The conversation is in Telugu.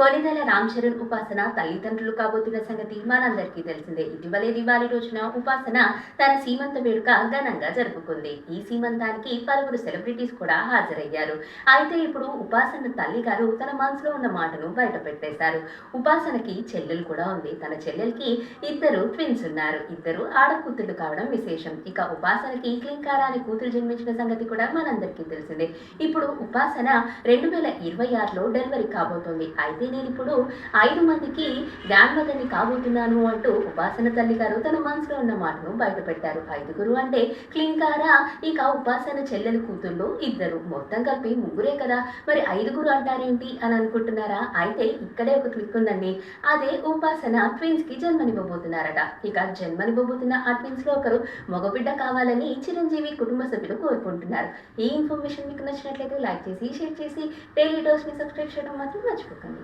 కొనిదెల రామ్ చరణ్ ఉపాసన తల్లిదండ్రులు కాబోతున్న సంగతి మనందరికీ తెలిసిందే. ఇటీవలే దివాళీ రోజున ఉపాసన తన సీమంత వేడుక ఘనంగా జరుపుకుంది. ఈ సీమంతానికి పలువురు సెలబ్రిటీస్ కూడా హాజరయ్యారు. అయితే ఇప్పుడు ఉపాసన తల్లి గారు తన మనసులో ఉన్న మాటను బయట పెట్టేశారు ఉపాసనకి చెల్లెలు కూడా ఉంది. తన చెల్లెలకి ఇద్దరు ట్విన్స్ ఉన్నారు. ఇద్దరు ఆడకూతుళ్ళు కావడం విశేషం. ఇక ఉపాసనకి క్లింకారా కూతురు జన్మించిన సంగతి కూడా మనందరికీ తెలిసిందే. ఇప్పుడు ఉపాసన రెండు వేల ఇరవై ఆరులో డెలివరీ కాబోతోంది. అయితే నేను ఇప్పుడు ఐదు మందికి గ్రాండ్ కాబోతున్నాను అంటూ ఉపాసన తల్లి గారు తన మనసులో ఉన్న మాటను బయటపెట్టారు. ఐదుగురు అంటే క్లింకారా ఇక ఉపాసన చెల్లెలు కూతుళ్ళు ఇద్దరు. మొత్తం కలిపి ముగ్గురే కదా. మరి ఐదుగురు అంటారేంటి అని అనుకుంటున్నారా? అయితే ఇక్కడే ఒక క్లిక్ ఉందండి. అదే ఉపాసన ట్విన్స్కి జన్మనివ్వబోతున్నారట. ఇక జన్మనివ్వబోతున్న ఆ ట్విన్స్లో ఒకరు మగబిడ్డ కావాలని చిరంజీవి కుటుంబ సభ్యులు కోరుకుంటున్నారు. ఈ ఇన్ఫర్మేషన్ మీకు నచ్చినట్లయితే లైక్ చేసి షేర్ చేసి డైలీ డోస్ని సబ్స్క్రైబ్ చేయడం మాత్రం మర్చిపోకండి.